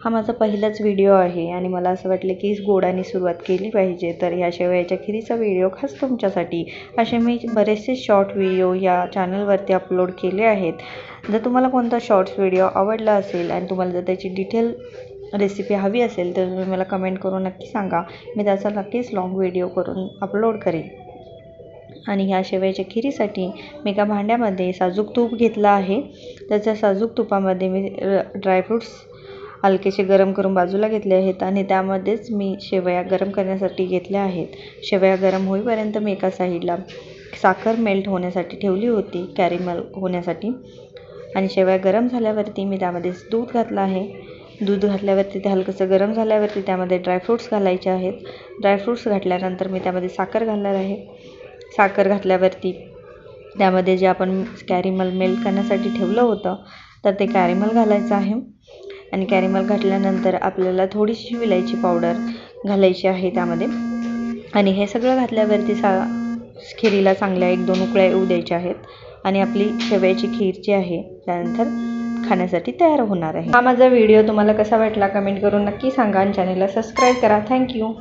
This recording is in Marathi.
हा माझा पहिलाच व्हिडिओ आहे आणि मला असं वाटलं की गोडाने सुरुवात केली पाहिजे. तर ह्या शेवयाच्या खिरीचा व्हिडिओ खास तुमच्यासाठी. असे मी बरेचसे शॉर्ट व्हिडिओ या चॅनलवरती अपलोड केले आहेत. जर तुम्हाला कोणता शॉर्ट्स व्हिडिओ आवडला असेल आणि तुम्हाला जर त्याची डिटेल रेसिपी हवी असेल तर तुम्ही मला कमेंट करून नक्की सांगा. मी त्याचा नक्कीच लाँग व्हिडिओ करून अपलोड करेन. आणि ह्या शेवयाच्या खिरीसाठी मी एका भांड्यामध्ये साजूक तूप घेतलं आहे. त्याच्या साजूक तुपामध्ये मी ड्रायफ्रूट्स हलकेसे गरम करून बाजूला घेतले आहेत आणि त्यामध्येच मी शेवया गरम करण्यासाठी घेतल्या आहेत. शेवया गरम होईपर्यंत मी एका साईडला साखर मेल्ट होण्यासाठी ठेवली होती कॅरीमल होण्यासाठी. आणि शेवया गरम झाल्यावरती मी त्यामध्ये दूध घातलं आहे. दूध घातल्यावरती ते हलकंसं गरम झाल्यावरती त्यामध्ये ड्रायफ्रूट्स घालायचे आहेत. ड्रायफ्रूट्स घातल्यानंतर मी त्यामध्ये साखर घालणार आहे. साखर घातल्यावरती त्यामध्ये जे आपण कॅरीमल मेल्ट करण्यासाठी ठेवलं होतं तर ते कॅरीमल घालायचं आहे. आणि कॅरेमल घातल्यानंतर आपल्याला थोडीशी विलायची पावडर घालायची आहे त्यामध्ये. आणि हे सगळं घातल्यावरती सा खिरीला चांगल्या एक दोन उकळ्या येऊ द्यायच्या आहेत. आणि आपली शेवयाची खीर जी आहे त्यानंतर खाण्यासाठी तयार होणार आहे. हा माझा व्हिडिओ तुम्हाला कसा वाटला कमेंट करून नक्की सांगा आणि चॅनलला सबस्क्राईब करा. थँक्यू